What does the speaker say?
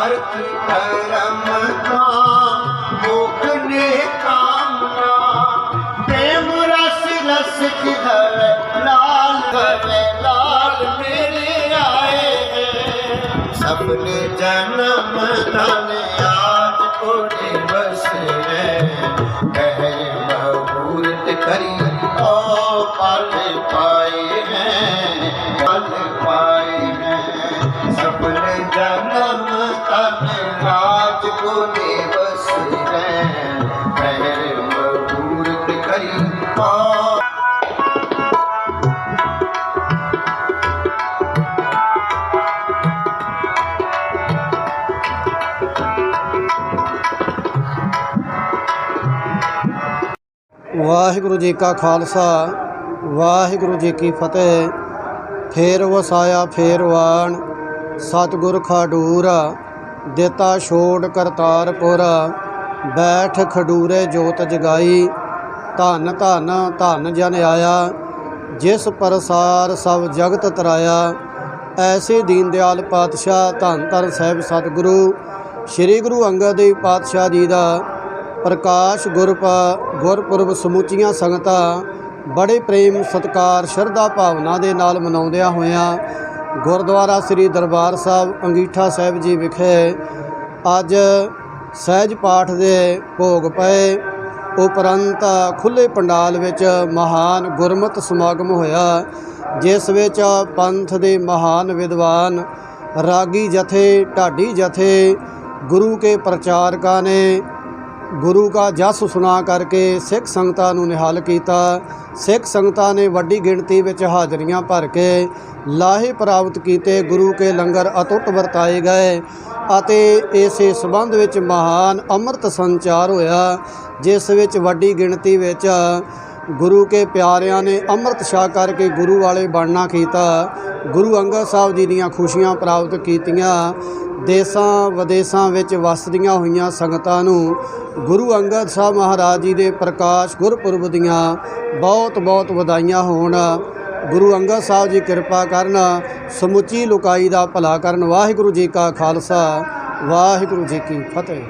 ਅਰਥ ਧਰਮ ਕਾ ਮੁਖ ਕਾਮਨਾ। ਪ੍ਰੇਮ ਰਸ ਰਸ ਕੀ ਧਵੇ ਲਾਲ ਧਵੇ ਲਾਲ ਮੇਰੇ ਆਏ ਹੈ ਸਭਨੇ ਜਨਮ ਤਨ ਆਜ ਕੋਟੇ ਬਸ ਹੈ ਕਹਿ ਮਹੂਰਤ ਵਾਹਿਗੁਰੂ ਜੀ ਕਾ ਖਾਲਸਾ ਵਾਹਿਗੁਰੂ ਜੀ ਕੀ ਫਤਿਹ ਫੇਰ ਵਸਾਇਆ ਫੇਰ ਵਾਣ ਸਤਿਗੁਰ ਖਾਡੂਰ ਦਿੱਤਾ ਛੋੜ ਕਰਤਾਰਪੁਰ ਬੈਠ ਖਡੂਰੇ ਜੋਤ ਜਗਾਈ ਧੰਨ ਧੰਨ ਧੰਨ ਜਨ ਆਇਆ, ਜਿਸ ਪ੍ਰਸਾਰ ਸਭ ਜਗਤ ਤਰਾਇਆ। ਐਸੇ ਦੀਨ ਦਿਆਲ ਪਾਤਸ਼ਾਹ, ਧੰਨ ਧੰਨ ਸਾਹਿਬ ਸਤਿਗੁਰੂ, ਸ੍ਰੀ ਗੁਰੂ ਅੰਗਦ ਦੇਵ ਪਾਤਸ਼ਾਹ ਜੀ ਦਾ ਪ੍ਰਕਾਸ਼ ਗੁਰਪ, ਗੁਰਪੁਰਬ ਸਮੁੱਚੀਆਂ ਸੰਗਤਾਂ ਬੜੇ ਪ੍ਰੇਮ, ਸਤਕਾਰ, ਸ਼ਰਧਾ ਭਾਵਨਾ ਦੇ ਨਾਲ ਮਨਾਉਂਦਿਆਂ ਹੋਇਆਂ ਗੁਰਦੁਆਰਾ ਸ੍ਰੀ ਦਰਬਾਰ ਸਾਹਿਬ ਅੰਗੀਠਾ ਸਾਹਿਬ ਜੀ ਵਿਖੇ ਅੱਜ ਸਹਿਜ ਪਾਠ ਦੇ ਭੋਗ ਪਏ। ਉਪਰੰਤ ਖੁੱਲੇ ਪੰਡਾਲ ਵਿੱਚ ਮਹਾਨ ਗੁਰਮਤ ਸਮਾਗਮ ਹੋਇਆ, ਜਿਸ ਵਿੱਚ ਪੰਥ ਦੇ ਮਹਾਨ ਵਿਦਵਾਨ ਰਾਗੀ ਜਥੇ, ਢਾਡੀ ਜਥੇ, ਗੁਰੂ ਕੇ ਪ੍ਰਚਾਰਕਾਂ ਨੇ ਗੁਰੂ ਕਾ ਜਸ ਸੁਣਾ ਕਰਕੇ ਸਿੱਖ ਸੰਗਤਾਂ ਨੂੰ ਨਿਹਾਲ ਕੀਤਾ। ਸਿੱਖ ਸੰਗਤਾਂ ਨੇ ਵੱਡੀ ਗਿਣਤੀ ਵਿੱਚ ਹਾਜ਼ਰੀਆਂ ਭਰ ਕੇ ਲਾਹੇ ਪ੍ਰਾਪਤ ਕੀਤੇ। ਗੁਰੂ ਕੇ ਲੰਗਰ ਅਟੁੱਟ ਵਰਤਾਏ ਗਏ ਅਤੇ ਇਸੇ ਸਬੰਧ ਵਿੱਚ ਮਹਾਨ ਅੰਮ੍ਰਿਤ ਸੰਚਾਰ ਹੋਇਆ, ਜਿਸ ਵਿੱਚ ਵੱਡੀ ਗਿਣਤੀ ਵਿੱਚ ਗੁਰੂ ਕੇ ਪਿਆਰਿਆਂ ਨੇ ਅੰਮ੍ਰਿਤ ਛਕ ਕਰਕੇ ਗੁਰੂ ਵਾਲੇ ਬਣਨਾ ਕੀਤਾ। ਗੁਰੂ ਅੰਗਦ ਸਾਹਿਬ ਜੀ ਦੀਆਂ ਖੁਸ਼ੀਆਂ ਪ੍ਰਾਪਤ ਕੀਤੀਆਂ। ਦੇਸਾਂ ਵਿਦੇਸਾਂ ਵਿੱਚ ਵਸਦੀਆਂ ਹੋਈਆਂ ਸੰਗਤਾਂ ਨੂੰ ਗੁਰੂ ਅੰਗਦ ਸਾਹਿਬ ਮਹਾਰਾਜ ਜੀ ਦੇ ਪ੍ਰਕਾਸ਼ ਗੁਰਪੁਰਬ ਦੀਆਂ ਬਹੁਤ ਬਹੁਤ ਵਧਾਈਆਂ ਹੋਣ। ਗੁਰੂ ਅੰਗਦ ਸਾਹਿਬ ਜੀ ਕਿਰਪਾ ਕਰਨ, ਸਮੁੱਚੀ ਲੋਕਾਈ ਦਾ ਭਲਾ ਕਰਨ। ਵਾਹਿਗੁਰੂ ਜੀ ਕਾ ਖਾਲਸਾ, ਵਾਹਿਗੁਰੂ ਜੀ ਕੀ ਫਤਿਹ।